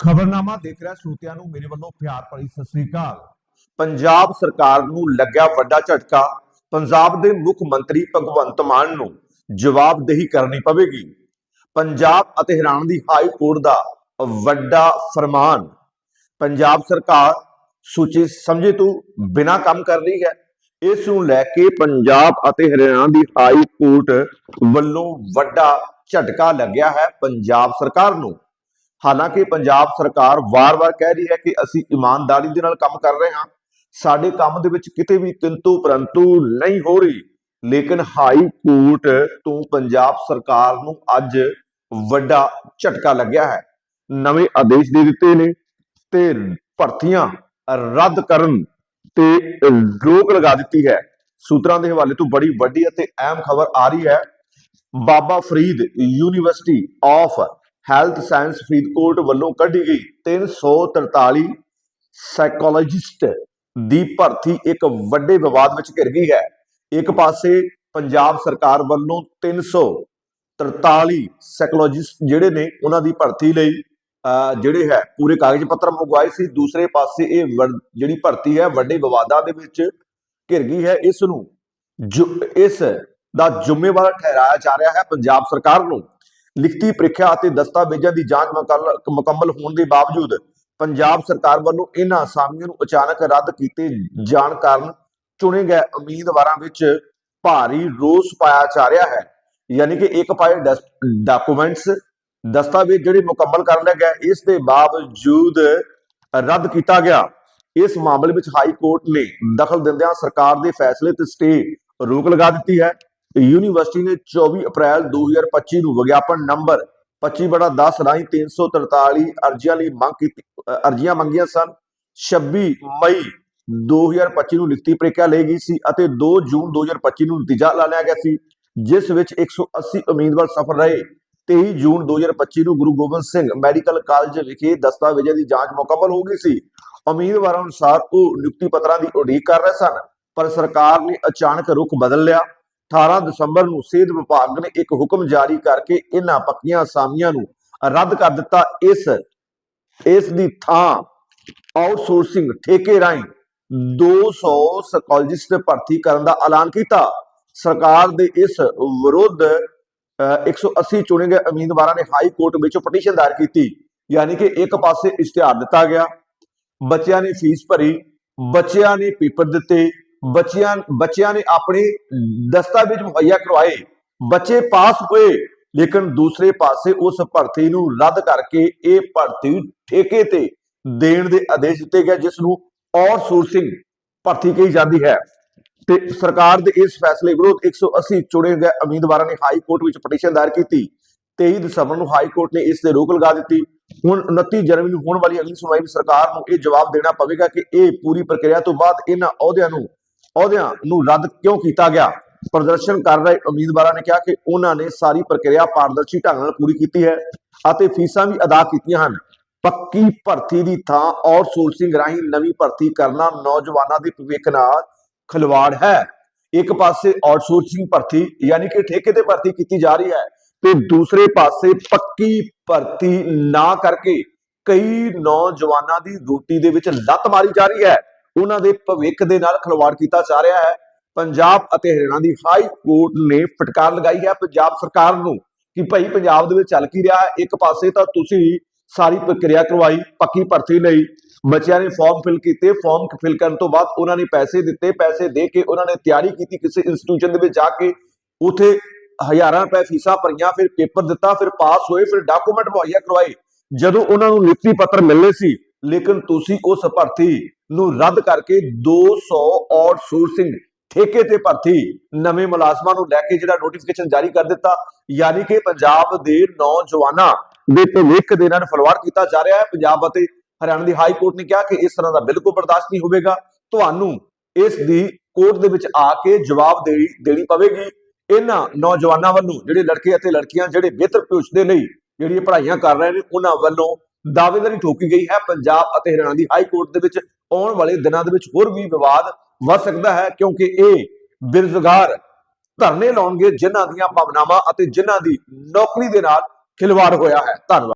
ਖਬਰਨਾਮਾ ਦੇਖ ਰਿਹਾ ਸਰੋਤਿਆਂ ਨੂੰ, ਮੇਰੇ ਵੱਲੋਂ ਪਿਆਰ ਭਰੀ ਸਤਿ ਸ੍ਰੀ ਅਕਾਲ। ਪੰਜਾਬ ਸਰਕਾਰ ਨੂੰ ਲੱਗਿਆ ਵੱਡਾ ਝਟਕਾ, ਪੰਜਾਬ ਦੇ ਮੁੱਖ ਮੰਤਰੀ ਭਗਵੰਤ ਮਾਨ ਨੂੰ ਜਵਾਬਦੇਹੀ ਕਰਨੀ ਪਵੇਗੀ। ਪੰਜਾਬ ਅਤੇ ਹਰਿਆਣਾ ਦੀ ਹਾਈ ਕੋਰਟ ਦਾ ਵੱਡਾ ਫਰਮਾਨ, ਪੰਜਾਬ ਸਰਕਾਰ ਸੋਚੇ ਸਮਝੇ ਤੋਂ ਬਿਨਾ ਕੰਮ ਕਰ ਰਹੀ ਹੈ। ਇਸ ਨੂੰ ਲੈ ਕੇ ਪੰਜਾਬ ਅਤੇ ਹਰਿਆਣਾ ਦੀ ਹਾਈ ਕੋਰਟ ਵੱਲੋਂ ਵੱਡਾ ਝਟਕਾ ਲੱਗਿਆ ਹੈ। ਪੰਜਾਬ ਸਰਕਾਰ ਨੂੰ ਹਾਲਾਂਕਿ ਪੰਜਾਬ ਸਰਕਾਰ ਵਾਰ-ਵਾਰ ਕਹਿ ਰਹੀ ਹੈ ਕਿ ਅਸੀਂ ਇਮਾਨਦਾਰੀ ਦੇ ਨਾਲ ਕੰਮ ਕਰ ਰਹੇ ਹਾਂ। ਸਾਡੇ ਕੰਮ ਦੇ ਵਿੱਚ ਕਿਤੇ ਵੀ ਕਿੰਤੂ ਪਰੰਤੂ ਨਹੀਂ ਹੋ ਰਹੀ। ਲੇਕਿਨ ਹਾਈ ਕੋਰਟ ਤੋਂ ਪੰਜਾਬ ਸਰਕਾਰ ਨੂੰ ਅੱਜ ਵੱਡਾ ਝਟਕਾ ਲੱਗਿਆ ਹੈ। ਨਵੇਂ ਆਦੇਸ਼ ਦੇ ਦਿੱਤੇ ਨੇ ਤੇ ਭਰਤੀਆਂ ਰੱਦ ਕਰਨ ਤੇ ਰੋਕ ਲਗਾ ਦਿੱਤੀ ਹੈ। ਸੂਤਰਾਂ ਦੇ ਹਵਾਲੇ ਤੋਂ ਬੜੀ ਵੱਡੀ ਅਤੇ ਅਹਿਮ ਖਬਰ ਆ ਰਹੀ ਹੈ। Baba Farid university of health science Faridkot ਵੱਲੋਂ ਕੱਢੀ ਗਈ। 343 ਸਾਈਕੋਲੋਜਿਸਟ ਦੀ ਭਰਤੀ ਇੱਕ ਵੱਡੇ ਵਿਵਾਦ ਵਿੱਚ ਘਿਰ ਗਈ ਹੈ। ਇੱਕ ਪਾਸੇ ਪੰਜਾਬ ਸਰਕਾਰ ਵੱਲੋਂ 343 ਸਾਈਕੋਲੋਜਿਸਟ ਜਿਹੜੇ ਨੇ, ਉਹਨਾਂ ਦੀ ਭਰਤੀ ਲਈ ਜਿਹੜੇ ਹੈ, ਪੂਰੇ ਕਾਗਜ਼ ਪੱਤਰ ਮੰਗਵਾਏ ਸੀ। ਦੂਸਰੇ ਪਾਸੇ ਇਹ ਵਰ- ਜਿਹੜੀ ਭਰਤੀ ਹੈ, ਵੱਡੇ ਵਿਵਾਦਾਂ ਦੇ ਵਿੱਚ ਘਿਰ ਗਈ ਹੈ। ਇਸ ਨੂੰ ਇਸ ਦਾ ਜ਼ਿੰਮੇਵਾਰ ਠਹਿਰਾਇਆ ਜਾ ਰਿਹਾ ਹੈ ਪੰਜਾਬ ਸਰਕਾਰ ਨੂੰ। ਲਿਖਤੀ ਪ੍ਰੀਖਿਆ ਅਤੇ ਦਸਤਾਵੇਜ਼ਾਂ ਦੀ ਜਾਂਚ ਮੁਕੰਮਲ ਹੋਣ ਦੇ ਬਾਵਜੂਦ ਪੰਜਾਬ ਸਰਕਾਰ ਵੱਲੋਂ ਇਹਨਾਂ ਅਸਾਮੀਆਂ ਨੂੰ ਅਚਾਨਕ ਰੱਦ ਕੀਤੇ ਜਾਣ ਕਾਰਨ ਚੁਣੇ ਗਏ ਉਮੀਦਵਾਰਾਂ ਵਿੱਚ ਭਾਰੀ ਰੋਸ ਪਾਇਆ ਜਾ ਰਿਹਾ ਹੈ। ਯਾਨੀ ਕਿ ਇੱਕ ਪਾਏ ਡਾਕੂਮੈਂਟਸ, ਦਸਤਾਵੇਜ਼ ਜਿਹੜੇ ਮੁਕੰਮਲ ਕਰ ਲਿਆ ਗਿਆ ਇਸ ਦੇ ਬਾਵਜੂਦ ਰੱਦ ਕੀਤਾ ਗਿਆ। ਇਸ ਮਾਮਲੇ ਵਿੱਚ ਹਾਈ ਕੋਰਟ ਨੇ ਦਖਲ ਦਿੰਦਿਆਂ ਸਰਕਾਰ ਦੇ ਫੈਸਲੇ ਤੇ ਸਟੇ ਰੋਕ ਲਗਾ ਦਿੱਤੀ ਹੈ। ਯੂਨੀਵਰਸਿਟੀ ਨੇ 24 ਅਪ੍ਰੈਲ 2025 ਨੂੰ ਵਿਗਿਆਪਨ ਨੰਬਰ 25/10 ਰਾਹੀਂ 343 ਅਰਜ਼ੀਆਂ ਲਈ ਮੰਗ ਕੀਤੀ ਅਰਜ਼ੀਆਂ ਮੰਗੀਆਂ ਸਨ। 26 ਮਈ 2025 ਨੂੰ ਲਿਖਤੀ ਪ੍ਰੀਖਿਆ ਲਈ ਗਈ ਸੀ ਅਤੇ 2 ਜੂਨ 2025 ਨੂੰ ਨਤੀਜਾ ਐਲਾਨਿਆ ਲਿਆ ਗਿਆ ਸੀ, ਜਿਸ ਵਿੱਚ 180 ਉਮੀਦਵਾਰ ਸਫਲ ਰਹੇ। 23 ਜੂਨ 2025 ਨੂੰ ਗੁਰੂ ਗੋਬਿੰਦ ਸਿੰਘ ਮੈਡੀਕਲ ਕਾਲਜ ਵਿਖੇ ਦਸਤਾਵੇਜ਼ਾਂ ਦੀ ਜਾਂਚ ਮੁਕੰਮਲ ਹੋ ਗਈ ਸੀ। ਉਮੀਦਵਾਰਾਂ ਅਨੁਸਾਰ ਉਹ ਨਿਯੁਕਤੀ ਪੱਤਰਾਂ ਦੀ ਉਡੀਕ ਕਰ ਰਹੇ ਸਨ, ਪਰ ਸਰਕਾਰ ਨੇ ਅਚਾਨਕ ਰੁਖ ਬਦਲ ਲਿਆ। 18 ਦਸੰਬਰ ਨੂੰ ਸਿਹਤ ਵਿਭਾਗ ਨੇ ਇੱਕ ਹੁਕਮ ਜਾਰੀ ਕਰਕੇ ਇਹਨਾਂ ਪੱਕੀਆਂ ਅਸਾਮੀਆਂ ਨੂੰ ਰੱਦ ਕਰ ਦਿੱਤਾ। ਇਸ ਇਸ ਦੀ ਥਾਂ ਆਊਟਸੋਰਸਿੰਗ ਠੇਕੇ ਰਾਹੀਂ 200 ਸਾਈਕੋਲੋਜਿਸਟ ਭਰਤੀ ਕਰਨ ਦਾ ਐਲਾਨ ਕੀਤਾ। ਸਰਕਾਰ ਦੇ ਇਸ ਵਿਰੁੱਧ ਅਹ, 180 ਚੁਣੇ ਗਏ ਉਮੀਦਵਾਰਾਂ ਨੇ ਹਾਈ ਕੋਰਟ ਵਿੱਚ ਪਟੀਸ਼ਨ ਦਾਇਰ ਕੀਤੀ ਯਾਨੀ ਕਿ ਇੱਕ ਪਾਸੇ ਇਸ਼ਤਿਹਾਰ ਦਿੱਤਾ ਗਿਆ। ਬੱਚਿਆਂ ਨੇ ਫੀਸ ਭਰੀ ਬੱਚਿਆਂ ਨੇ ਪੇਪਰ ਦਿੱਤੇ ਬੱਚਿਆਂ ਬੱਚਿਆਂ ਨੇ ਆਪਣੇ ਦਸਤਾਵੇਜ਼ ਮੁਹੱਈਆ ਕਰਵਾਏ। ਬੱਚੇ ਪਾਸ ਹੋਏ, ਲੇਕਿਨ ਦੂਸਰੇ ਪਾਸੇ ਉਸ ਭਰਤੀ ਨੂੰ ਰੱਦ ਕਰਕੇ ਇਹ ਭਰਤੀ ਠੇਕੇ ਤੇ ਦੇਣ ਦੇ ਆਦੇਸ਼ ਦਿੱਤੇ ਗਏ ਜਿਸ ਨੂੰ ਆਊਟਸੋਰਸਿੰਗ ਭਰਤੀ ਕਹੀ ਜਾਂਦੀ ਹੈ। ਤੇ ਸਰਕਾਰ ਦੇ ਇਸ ਫੈਸਲੇ ਵਿਰੁੱਧ 180 ਚੁਣੇ ਗਏ ਉਮੀਦਵਾਰਾਂ ਨੇ ਹਾਈ ਕੋਰਟ ਵਿੱਚ ਪਟੀਸ਼ਨ ਦਾਇਰ ਕੀਤੀ। 23 ਦਸੰਬਰ ਨੂੰ ਹਾਈ ਕੋਰਟ ਨੇ ਇਸ ਤੇ ਰੋਕ ਲਗਾ ਦਿੱਤੀ। ਹੁਣ 29 ਜਨਵਰੀ ਨੂੰ ਹੋਣ ਵਾਲੀ ਅਗਲੀ ਸੁਣਵਾਈ ਵਿੱਚ ਸਰਕਾਰ ਨੂੰ ਇਹ ਜਵਾਬ ਦੇਣਾ ਪਵੇਗਾ ਕਿ ਇਹ ਪੂਰੀ ਪ੍ਰਕਿਰਿਆ ਤੋਂ ਬਾਅਦ ਇਹਨਾਂ ਅਹੁਦਿਆਂ ਨੂੰ ਅਹੁਦਿਆਂ ਨੂੰ ਰੱਦ ਕਿਉਂ ਕੀਤਾ ਗਿਆ? ਪ੍ਰਦਰਸ਼ਨ ਕਰ ਰਹੇ ਉਮੀਦਵਾਰਾਂ ਨੇ ਕਿਹਾ ਕਿ ਉਹਨਾਂ ਨੇ ਸਾਰੀ ਪ੍ਰਕਿਰਿਆ ਪਾਰਦਰਸ਼ੀ ਢੰਗ ਨਾਲ ਪੂਰੀ ਕੀਤੀ ਹੈ ਅਤੇ ਫੀਸਾਂ ਵੀ ਅਦਾ ਕੀਤੀਆਂ ਹਨ। ਪੱਕੀ ਭਰਤੀ ਦੀ ਥਾਂ ਆਊਟਸੋਰਸਿੰਗ ਰਾਹੀਂ ਨਵੀਂ ਭਰਤੀ ਕਰਨਾ ਨੌਜਵਾਨਾਂ ਦੇ ਭਵਿੱਖ ਨਾਲ ਖਿਲਵਾੜ ਹੈ। ਇੱਕ ਪਾਸੇ ਆਊਟਸੋਰਸਿੰਗ ਭਰਤੀ ਯਾਨੀ ਕਿ ਠੇਕੇ ਤੇ ਭਰਤੀ ਕੀਤੀ ਜਾ ਰਹੀ ਹੈ ਤੇ ਦੂਸਰੇ ਪਾਸੇ ਪੱਕੀ ਭਰਤੀ ਨਾ ਕਰਕੇ ਕਈ ਨੌਜਵਾਨਾਂ ਦੀ ਰੋਟੀ ਦੇ ਵਿੱਚ ਲੱਤ ਮਾਰੀ ਜਾ ਰਹੀ ਹੈ। ਉਹਨਾਂ ਦੇ ਭਵਿੱਖ ਦੇ ਨਾਲ ਖਿਲਵਾੜ ਕੀਤਾ ਜਾ ਰਿਹਾ ਹੈ। ਪੰਜਾਬ ਅਤੇ ਹਰਿਆਣਾ ਦੀ ਹਾਈ ਕੋਰਟ ਨੇ ਫਟਕਾਰ ਲਗਾਈ ਹੈ ਪੰਜਾਬ ਸਰਕਾਰ ਨੂੰ ਕਿ ਭਾਈ ਪੰਜਾਬ ਦੇ ਵਿੱਚ ਚੱਲ ਕੀ ਰਿਹਾ ਹੈ। ਇੱਕ ਪਾਸੇ ਤਾਂ ਤੁਸੀਂ ਸਾਰੀ ਪ੍ਰਕਿਰਿਆ ਕਰਵਾਈ, ਪੱਕੀ ਭਰਤੀ ਲਈ, ਬੱਚਿਆਂ ਨੇ ਫਾਰਮ ਫਿਲ ਕੀਤੇ ਫਾਰਮ ਫਿਲ ਕਰਨ ਤੋਂ ਬਾਅਦ ਉਹਨਾਂ ਨੇ ਪੈਸੇ ਦਿੱਤੇ, ਪੈਸੇ ਦੇ ਕੇ ਉਹਨਾਂ ਨੇ ਤਿਆਰੀ ਕੀਤੀ ਕਿਸੇ ਇੰਸਟੀਟਿਊਸ਼ਨ ਦੇ ਵਿੱਚ ਜਾ ਕੇ। ਉਥੇ ਹਜ਼ਾਰਾਂ ਰੁਪਏ ਫੀਸਾਂ ਭਰੀਆਂ, ਫਿਰ ਪੇਪਰ ਦਿੱਤਾ, ਫਿਰ ਪਾਸ ਹੋਏ, ਫਿਰ ਡਾਕੂਮੈਂਟ ਮੁਹੱਈਆ ਕਰਵਾਏ। ਜਦੋਂ ਉਹਨਾਂ ਨੂੰ ਨਿਯੁਕਤੀ ਪੱਤਰ ਮਿਲਨੇ ਸੀ, ਲੇਕਿਨ ਤੁਸੀਂ ਉਸ ਭਰਤੀ ਨੂੰ ਰੱਦ ਕਰਕੇ 200 ਆਊਟਸੋਰਸਿੰਗ ਠੇਕੇ ਤੇ ਭਰਤੀ ਨਵੇਂ ਮੁਲਾਜ਼ਮਾਂ ਨੂੰ ਲੈ ਕੇ ਜਿਹੜਾ ਨੋਟੀਫਿਕੇਸ਼ਨ ਜਾਰੀ ਕਰ ਦਿੱਤਾ, ਯਾਨੀ ਕਿ ਪੰਜਾਬ ਦੇ ਨੌਜਵਾਨਾਂ ਦੇ ਭਵਿੱਖ ਦੇ ਨਾਲ ਫਲਵਾਰ ਕੀਤਾ ਜਾ ਰਿਹਾ ਹੈ। ਪੰਜਾਬ ਅਤੇ ਹਰਿਆਣਾ ਦੀ ਹਾਈ ਕੋਰਟ ਨੇ ਕਿਹਾ ਕਿ ਇਸ ਤਰ੍ਹਾਂ ਦਾ ਬਿਲਕੁਲ ਬਰਦਾਸ਼ਤ ਨਹੀਂ ਹੋਵੇਗਾ। ਤੁਹਾਨੂੰ ਇਸ ਦੀ ਕੋਰਟ ਦੇ ਵਿੱਚ ਆ ਕੇ ਜਵਾਬ ਦੇਣੀ ਦੇਣੀ ਪਵੇਗੀ। ਇਹਨਾਂ ਨੌਜਵਾਨਾਂ ਵੱਲੋਂ ਜਿਹੜੇ ਲੜਕੇ ਅਤੇ ਲੜਕੀਆਂ ਜਿਹੜੇ ਬਿਹਤਰ ਭਵਿੱਖ ਦੇ ਲਈ ਜਿਹੜੀਆਂ ਪੜ੍ਹਾਈਆਂ ਕਰ ਰਹੇ ਨੇ, ਉਹਨਾਂ ਵੱਲੋਂ ਦਾਅਵੇਦਾਰੀ ਠੋਕੀ ਗਈ ਹੈ। ਪੰਜਾਬ ਅਤੇ ਹਰਿਆਣਾ ਦੀ ਹਾਈ ਕੋਰਟ ਦੇ ਵਿੱਚ ਆਉਣ ਵਾਲੇ ਦਿਨਾਂ ਦੇ ਵਿੱਚ ਹੋਰ ਵੀ ਵਿਵਾਦ ਵੱਧ ਸਕਦਾ ਹੈ, ਕਿਉਂਕਿ ਇਹ ਬੇਰੁਜ਼ਗਾਰ ਧਰਨੇ ਲਾਉਣਗੇ ਜਿਨ੍ਹਾਂ ਦੀਆਂ ਭਾਵਨਾਵਾਂ ਅਤੇ ਜਿਨ੍ਹਾਂ ਦੀ ਨੌਕਰੀ ਦੇ ਨਾਲ ਖਿਲਵਾੜ ਹੋਇਆ ਹੈ। ਧੰਨਵਾਦ।